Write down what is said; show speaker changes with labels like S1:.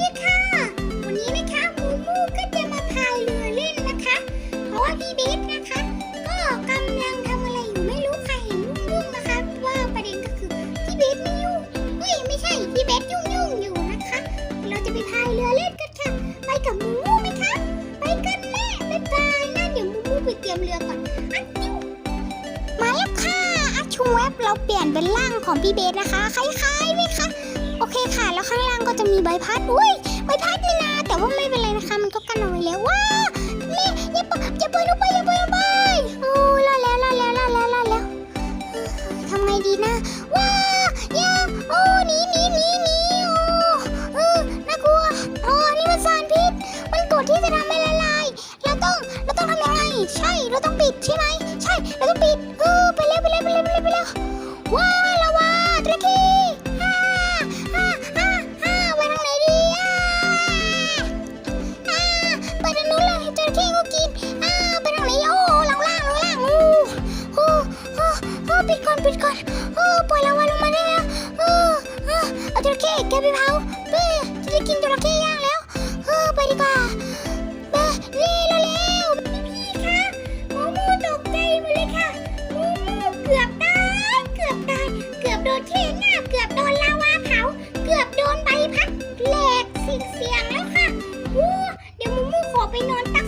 S1: ดีค่ะ วันนี้นะคะมูมูก็จะมาพายเรือเล่นนะคะ เพราะว่าพี่เบสนะคะ ก็กำลังทำอะไรอยู่ไม่รู้ใครเห็นยุ่งๆนะคะ ว่าประเด็นก็คือพี่เบสไม่ยุ่งเฮ้ยไม่ใช่พี่เบสยุ่งๆอยู่นะคะ เราจะไปพายเรือเล่นกันค่ะ ไปกับมูมูไหมคะ ไปกันแม่บ๊ายบายนะเดี๋ยวมูมูไปเตรียมเรือก่อนอันติ้มาแล้วค่ะอาชูแวบเราเปลี่ยนเป็นร่างของพี่เบสนะคะ คล้ายๆไหมคะ มีใบพัดอุ้ยใบพัดนี่นาแต่ว่าไม่เป็นไรนะคะ มันก็กันเอาไว้แล้วว้าแม่อย่าปอย่าปล่อยหนูไปอย่าปล่อยหนูไปโอ้รอดแล้วรอดแล้วรอดแล้วรอดแล้วทำไงดีนะว้าอย่าโอ้หนีหนีหนีหนีโอ้เออน่ากลัวโอ้นี่มันสารพิษมันกดที่จะทำให้ละลายเราต้องเราต้องทำยังไงใช่เราต้องปิดใช่ไหมใช่เราต้องปิดเออไปเร็วไปเร็วไปเร็วไปเร็วไปเร็วว้า จระเข้แกไปเผาเบ้จะได้กินจระเข้ย่างแล้วเออไปดีกว่าเบ้เร็วเร็วพี่คะมูมูตกใจหมดเลยค่ะมูมูเกือบตายเกือบตายเกือบโดนเทหน้าเกือบโดนลาวาเผาเกือบโดนใบพัดแหลกสิ่งเสียงแล้วค่ะวู้เดี๋ยวมูมูขอไปนอนตัก